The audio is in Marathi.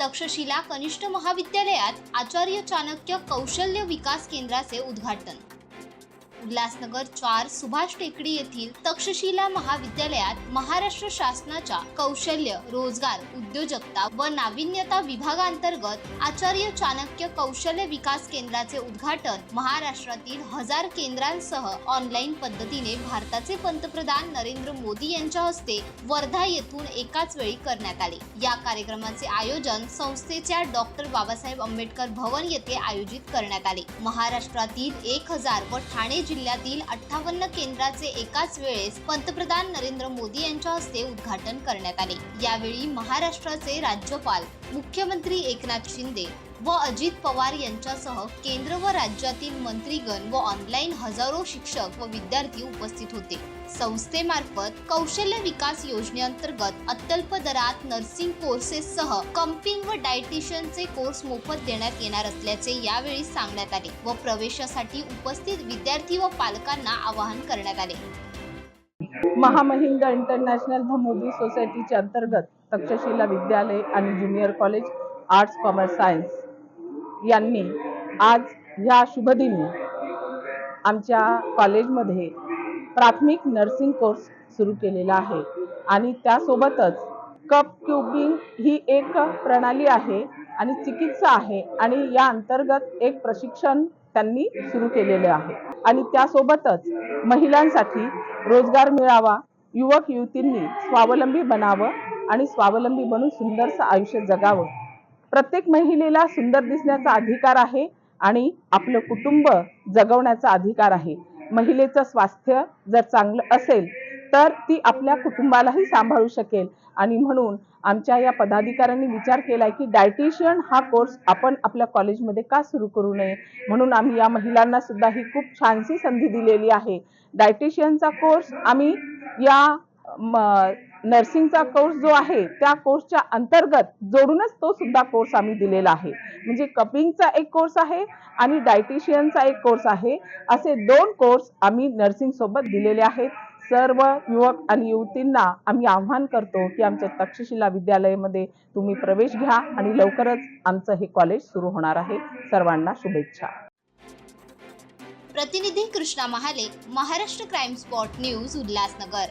तक्षशिला कनिष्ठ महाविद्यालयात आचार्य चाणक्य कौशल्य विकास केंद्राचे उद्घाटन. उल्हासनगर चार सुभाष टेकडी येथील तक्षशिला महाविद्यालयात महाराष्ट्र शासनाच्या कौशल्य रोजगार उद्योजकता व नाविन्यता विभागांतर्गत आचार्य चाणक्य कौशल्य विकास केंद्राचे उद्घाटन महाराष्ट्रातील हजार केंद्रांसह ऑनलाईन पद्धतीने भारताचे पंतप्रधान नरेंद्र मोदी यांच्या हस्ते वर्धा येथून एकाच वेळी करण्यात आले. या कार्यक्रमाचे आयोजन संस्थेच्या डॉक्टर बाबासाहेब आंबेडकर भवन येथे आयोजित करण्यात आले. महाराष्ट्रातील एक हजार व ठाणे जिल्ह्यातील अठ्ठावन्न केंद्राचे एकाच वेळेस पंतप्रधान नरेंद्र मोदी यांच्या हस्ते उद्घाटन करण्यात आले. यावेळी महाराष्ट्राचे राज्यपाल मुख्यमंत्री एकनाथ शिंदे व अजित पवार यांच्यासह केंद्र व राज्यातील मंत्रीगण व ऑनलाईन हजारो शिक्षक व विद्यार्थी उपस्थित होते. संस्थेमार्फत कौशल्य विकास योजनेअंतर्गत अत्यल्प दरात नर्सिंग कोर्सेससह कंपिंग व डायटिशियनचे कोर्स मोफत देण्यात येणार असल्याचे यावेळी सांगण्यात आले व प्रवेशासाठी उपस्थित विद्यार्थी व पालकांना आवाहन करण्यात आले. महामहिंद इंटरनॅशनल धमोबी सोसायटीच्या अंतर्गत तक्षशिला विद्यालय आणि junior college arts commerce science यांनी आज ह्या शुभदिनी आमच्या कॉलेजमध्ये प्राथमिक नर्सिंग कोर्स सुरू केलेला आहे आणि त्यासोबतच कप क्युबिंग ही एक प्रणाली आहे आणि चिकित्सा आहे आणि या अंतर्गत एक प्रशिक्षण त्यांनी सुरू केलेले आहे. आणि त्यासोबतच महिलांसाठी रोजगार मिळावा युवक युवतींनी स्वावलंबी बनावं आणि स्वावलंबी बनून सुंदरसं आयुष्य जगावं. प्रत्येक महिलेला सुंदर दिसण्याचा अधिकार आहे आणि आपलं कुटुंब जगवण्याचा अधिकार आहे. महिलेचं स्वास्थ्य जर चांगलं असेल तर ती आपल्या कुटुंबालाही सांभाळू शकेल. आणि म्हणून आमच्या या पदाधिकाऱ्यांनी विचार केला की डायटिशियन हा कोर्स आपण आपल्या कॉलेजमध्ये का सुरू करू नये? म्हणून आम्ही या महिलांना सुद्धा ही खूप छानशी संधी दिलेली आहे. डायटिशियनचा कोर्स आम्ही या म, नर्सिंगचा कोर्स जो आहे त्या कोर्सच्या अंतर्गत जोडूनच तो सुद्धा कोर्स आम्ही दिलेला आहे. म्हणजे कपिंगचा एक कोर्स आहे आणि डायटिशियनचा एक कोर्स आहे. असे दोन कोर्स आम्ही नर्सिंग सोबत दिलेले आहेत. सर्व युवक आणि युवतींना आम्ही आव्हान करतो की आमच्या तक्षशिला विद्यालयामध्ये तुम्ही प्रवेश घ्या आणि लवकरच आमचं हे कॉलेज सुरू होणार आहे. सर्वांना शुभेच्छा. प्रतिनिधी Krishna Mahale Maharashtra crime spot news Ulhasnagar.